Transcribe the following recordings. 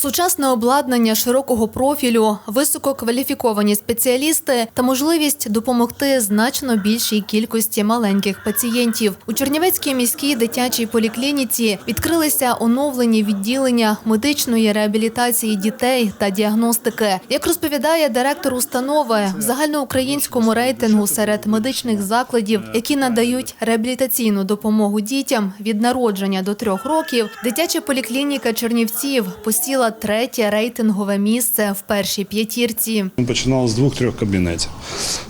Сучасне обладнання широкого профілю, висококваліфіковані спеціалісти та можливість допомогти значно більшій кількості маленьких пацієнтів. У Чернівецькій міській дитячій поліклініці відкрилися оновлені відділення медичної реабілітації дітей та діагностики. Як розповідає директор установи, в загальноукраїнському рейтингу серед медичних закладів, які надають реабілітаційну допомогу дітям від народження до трьох років, дитяча поліклініка Чернівців посіла третє рейтингове місце в першій п'ятірці. Починали з двох-трьох кабінетів.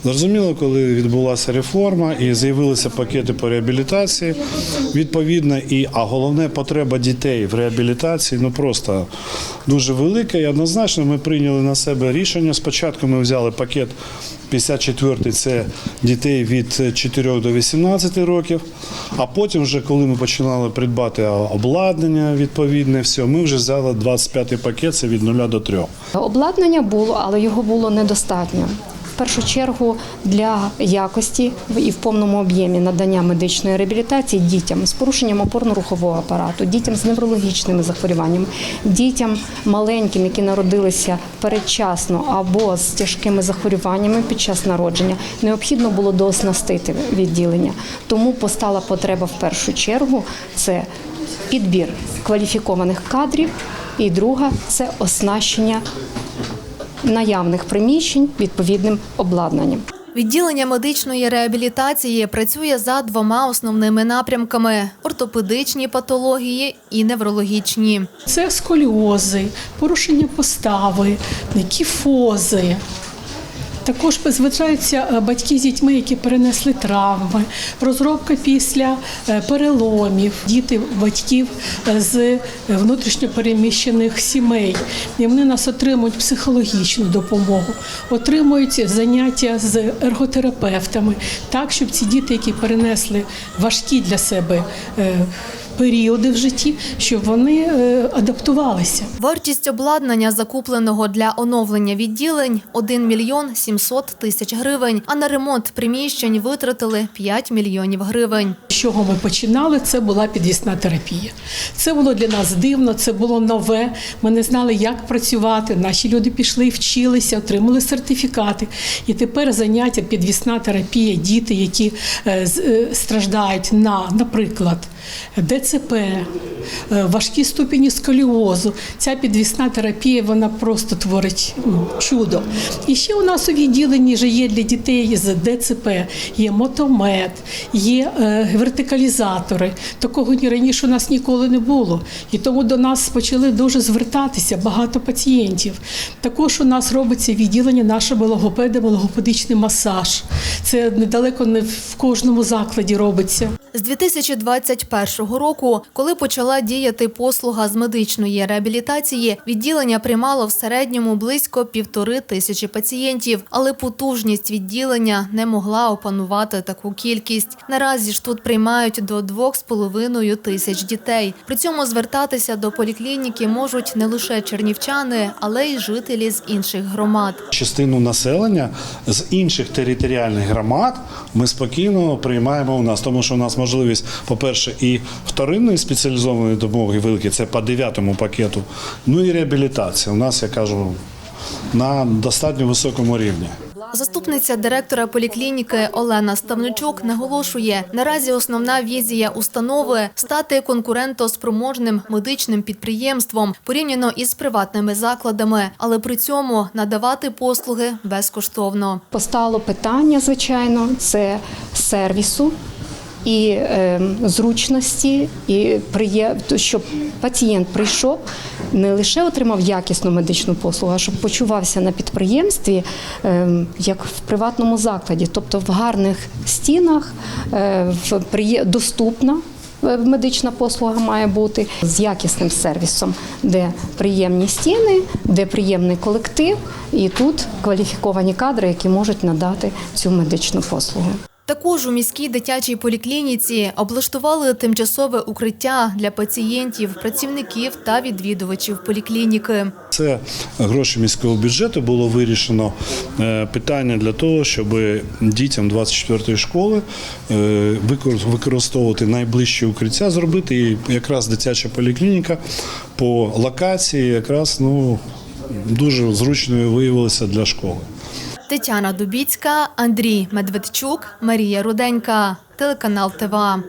Зрозуміло, коли відбулася реформа і з'явилися пакети по реабілітації, відповідно, і а головне потреба дітей в реабілітації ну просто дуже велика. І однозначно ми прийняли на себе рішення. Спочатку ми взяли пакет 54-й це дітей від 4 до 18 років. А потім, вже коли ми починали придбати обладнання відповідне, все, ми вже взяли 25 пакет, це від 0 до 3. Обладнання було, але його було недостатньо. В першу чергу для якості і в повному об'ємі надання медичної реабілітації дітям з порушенням опорно-рухового апарату, дітям з неврологічними захворюваннями, дітям маленьким, які народилися передчасно або з тяжкими захворюваннями під час народження, необхідно було дооснастити відділення. Тому постала потреба в першу чергу це підбір кваліфікованих кадрів, і друга це оснащення наявних приміщень відповідним обладнанням. Відділення медичної реабілітації працює за двома основними напрямками: ортопедичні патології і неврологічні. Це сколіози, порушення постави, кіфози. Також звертаються е, батьки з дітьми, які перенесли травми, розробка після е, переломів, діти батьків е, з внутрішньопереміщених сімей. І вони нас отримують психологічну допомогу, отримують заняття з ерготерапевтами, так, щоб ці діти, які перенесли важкі для себе періоди в житті, щоб вони адаптувалися. Вартість обладнання, закупленого для оновлення відділень, 1 мільйон 700 тисяч гривень, а на ремонт приміщень витратили 5 мільйонів гривень. Чого ми починали, це була підвісна терапія. Це було для нас дивно, це було нове. Ми не знали, як працювати. Наші люди пішли, вчилися, отримали сертифікати. І тепер заняття підвісна терапія, діти, які е, е, страждають на, наприклад, ДЦП, е, важкі ступені сколіозу. Ця підвісна терапія вона просто творить ну, чудо. І ще у нас у відділенні є для дітей з ДЦП, є мотомет, є вертикалізатори. Такого ні раніше у нас ніколи не було. І тому до нас почали дуже звертатися багато пацієнтів. Також у нас робиться відділення нашого логопеда, логопедичний масаж. Це недалеко не в кожному закладі робиться. З 2021 року, коли почала діяти послуга з медичної реабілітації, відділення приймало в середньому близько півтори тисячі пацієнтів, але потужність відділення не могла опанувати таку кількість. Наразі ж тут приймають до 2,5 тисяч дітей. При цьому звертатися до поліклініки можуть не лише чернівчани, але й жителі з інших громад. частину населення з інших територіальних громад ми спокійно приймаємо у нас, тому що у нас можливість, по-перше, і вторинної спеціалізованої допомоги великі, це по дев'ятому пакету, ну і реабілітація. У нас, я кажу, на достатньо високому рівні. Заступниця директора поліклініки Олена Ставничук наголошує, наразі основна візія установи стати конкурентоспроможним медичним підприємством порівняно із приватними закладами, але при цьому надавати послуги безкоштовно. Постало питання, звичайно, це сервісу. І е, зручності, і приє... щоб пацієнт прийшов, не лише отримав якісну медичну послугу, а щоб почувався на підприємстві е, як в приватному закладі, тобто в гарних стінах, е, доступна е, медична послуга має бути з якісним сервісом, де приємні стіни, де приємний колектив, і тут кваліфіковані кадри, які можуть надати цю медичну послугу. Також у міській дитячій поліклініці облаштували тимчасове укриття для пацієнтів, працівників та відвідувачів поліклініки. Це гроші міського бюджету було вирішено е, питання для того, щоб дітям 24-ї школи е, використовувати найближче укриття, зробити і якраз дитяча поліклініка по локації якраз ну дуже зручною виявилася для школи. Тетяна Дубіцька, Андрій Медведчук, Марія Руденька, телеканал ТВА.